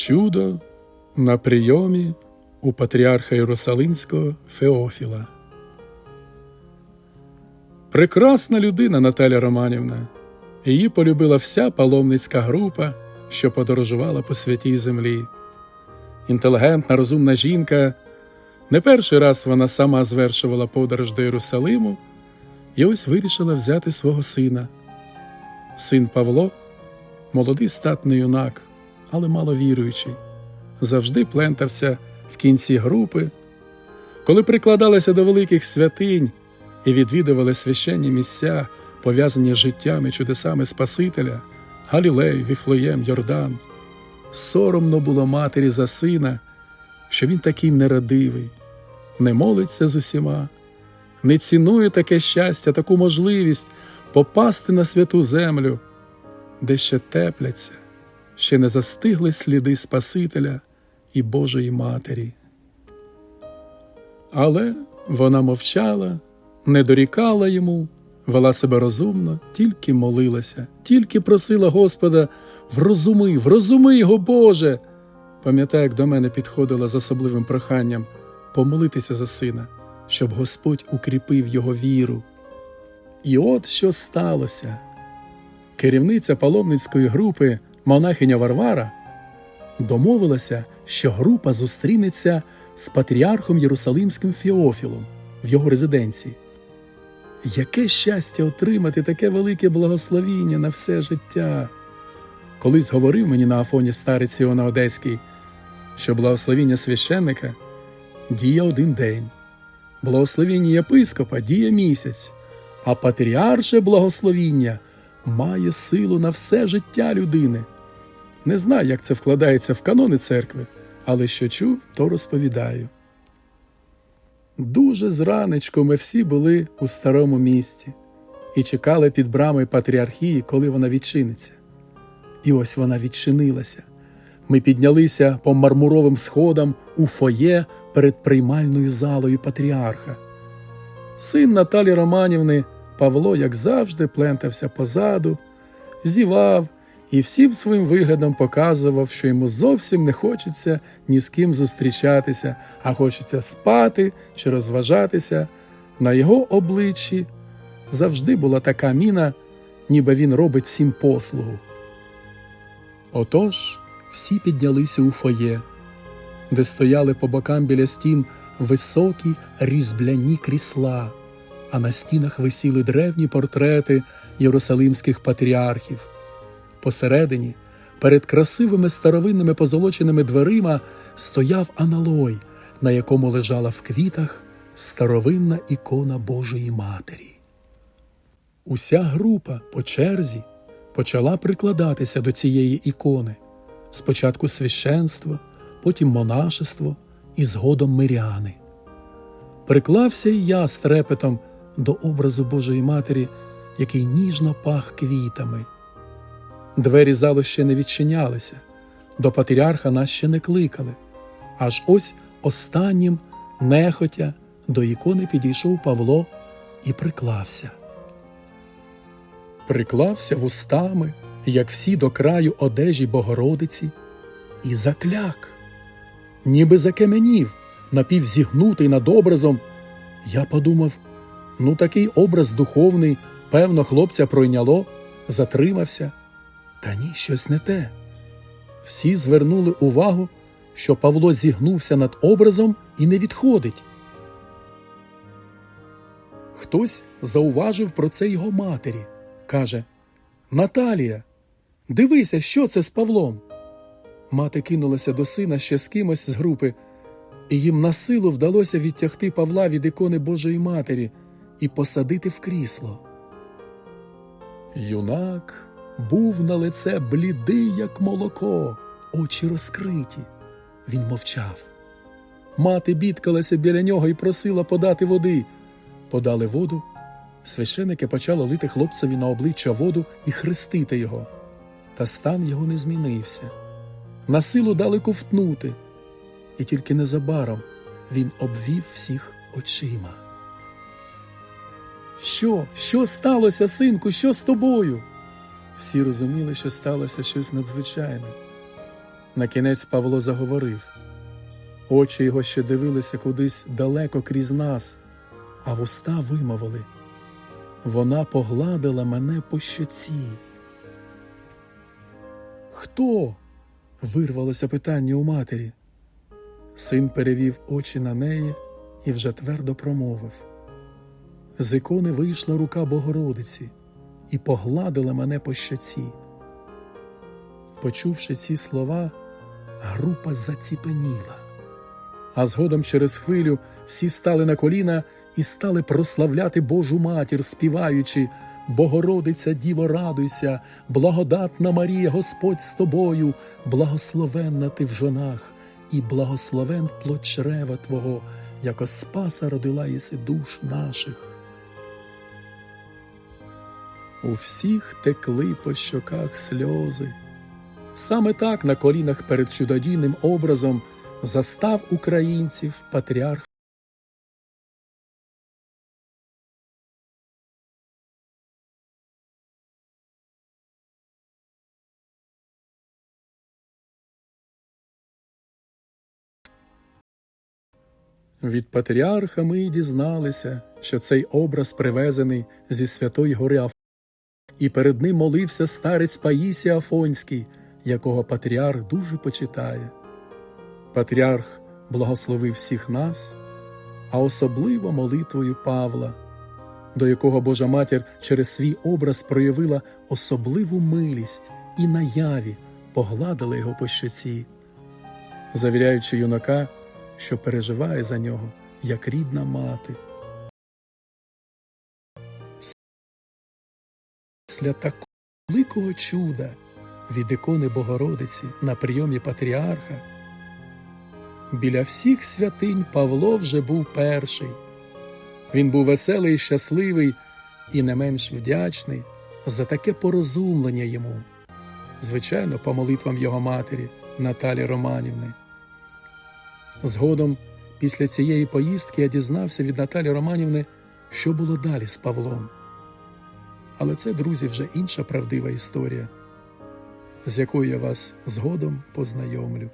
Чудо на прийомі у патріарха Єрусалимського Феофіла. Прекрасна людина Наталя Романівна. Її полюбила вся паломницька група, що подорожувала по святій землі. Інтелігентна, розумна жінка. Не перший раз вона сама звершувала подорож до Єрусалиму і ось вирішила взяти свого сина. Син Павло, молодий статний юнак, але маловіруючий, завжди плентався в кінці групи. Коли прикладалися до великих святинь і відвідували священні місця, пов'язані з життями чудесами Спасителя, Галілей, Віфлеєм, Йордан, соромно було матері за сина, що він такий нерадивий, не молиться з усіма, не цінує таке щастя, таку можливість попасти на святу землю, де ще тепляться, ще не застигли сліди Спасителя і Божої Матері. Але вона мовчала, не дорікала йому, вела себе розумно, тільки молилася, тільки просила Господа врозуми, врозуми його, Боже. Пам'ятаю, як до мене підходила з особливим проханням помолитися за сина, щоб Господь укріпив його віру. І от що сталося. Керівниця паломницької групи, монахиня Варвара, домовилася, що група зустрінеться з патріархом Єрусалимським Феофілом в його резиденції. Яке щастя отримати таке велике благословіння на все життя. Колись говорив мені на Афоні старець Іона Одеський, що благословіння священника діє один день, благословіння єпископа діє місяць, а патріарше благословіння має силу на все життя людини. Не знаю, як це вкладається в канони церкви, але що чув, то розповідаю. Дуже зранечку ми всі були у старому місті і чекали під брамою патріархії, коли вона відчиниться. І ось вона відчинилася. Ми піднялися по мармуровим сходам у фоє перед приймальною залою патріарха. Син Наталі Романівни Павло, як завжди, плентався позаду, зівав і всім своїм виглядом показував, що йому зовсім не хочеться ні з ким зустрічатися, а хочеться спати чи розважатися. На його обличчі завжди була така міна, ніби він робить всім послугу. Отож всі піднялися у фоє, де стояли по бокам біля стін високі різбляні крісла, а на стінах висіли древні портрети єрусалимських патріархів. Посередині, перед красивими старовинними позолоченими дверима, стояв аналой, на якому лежала в квітах старовинна ікона Божої Матері. Уся група по черзі почала прикладатися до цієї ікони спочатку священство, потім монашество і згодом миряни. Приклався і я з трепетом до образу Божої Матері, який ніжно пах квітами. Двері залу ще не відчинялися, до патріарха нас ще не кликали. Аж ось останнім, нехотя, до ікони підійшов Павло і приклався. Приклався вустами, як всі до краю одежі Богородиці, і закляк, ніби закаменів, напівзігнутий над образом. Я подумав, ну такий образ духовний, певно, хлопця пройняло, затримався. Та ні, щось не те. Всі звернули увагу, що Павло зігнувся над образом і не відходить. Хтось зауважив про це його матері. Каже Наталія, дивися, що це з Павлом. Мати кинулася до сина ще з кимось з групи, і їм на силу вдалося відтягти Павла від ікони Божої Матері і посадити в крісло. Юнак був на лице блідий, як молоко, очі розкриті. Він мовчав. Мати бідкалася біля нього і просила подати води. Подали воду. Священики почали лити хлопцеві на обличчя воду і хрестити його. Та стан його не змінився. На силу дали ковтнути, і тільки незабаром він обвів всіх очима. Що? Що сталося, синку? Що з тобою? Всі розуміли, що сталося щось надзвичайне. Накінець Павло заговорив. Очі його ще дивилися кудись далеко крізь нас, а вуста вимовили. Вона погладила мене по щоці. Хто? вирвалося питання у матері. Син перевів очі на неї і вже твердо промовив. З ікони вийшла рука Богородиці і погладила мене по щоці. Почувши ці слова, група заціпеніла. А згодом через хвилю всі стали на коліна і стали прославляти Божу матір, співаючи Богородиця, Діво, радуйся, благодатна Марія, Господь з тобою, благословенна ти в жонах, і благословен плод чрева Твого, яко спаса родила єси душ наших. У всіх текли по щоках сльози. Саме так на колінах перед чудодійним образом застав українців патріарх. Від патріарха ми дізналися, що цей образ привезений зі Святої Гори. І перед ним молився старець Паїсій Афонський, якого патріарх дуже почитає. Патріарх благословив всіх нас, а особливо молитвою Павла, до якого Божа матір через свій образ проявила особливу милість і наяві погладила його по щоці, завіряючи юнака, що переживає за нього як рідна мати. Після такого великого чуда від ікони Богородиці на прийомі патріарха біля всіх святинь Павло вже був перший. Він був веселий щасливий і не менш вдячний за таке порозумлення йому, звичайно, по молитвам його матері Наталі Романівни. Згодом, після цієї поїздки, я дізнався від Наталі Романівни, що було далі з Павлом. Але це, друзі, вже інша правдива історія, з якою я вас згодом познайомлю.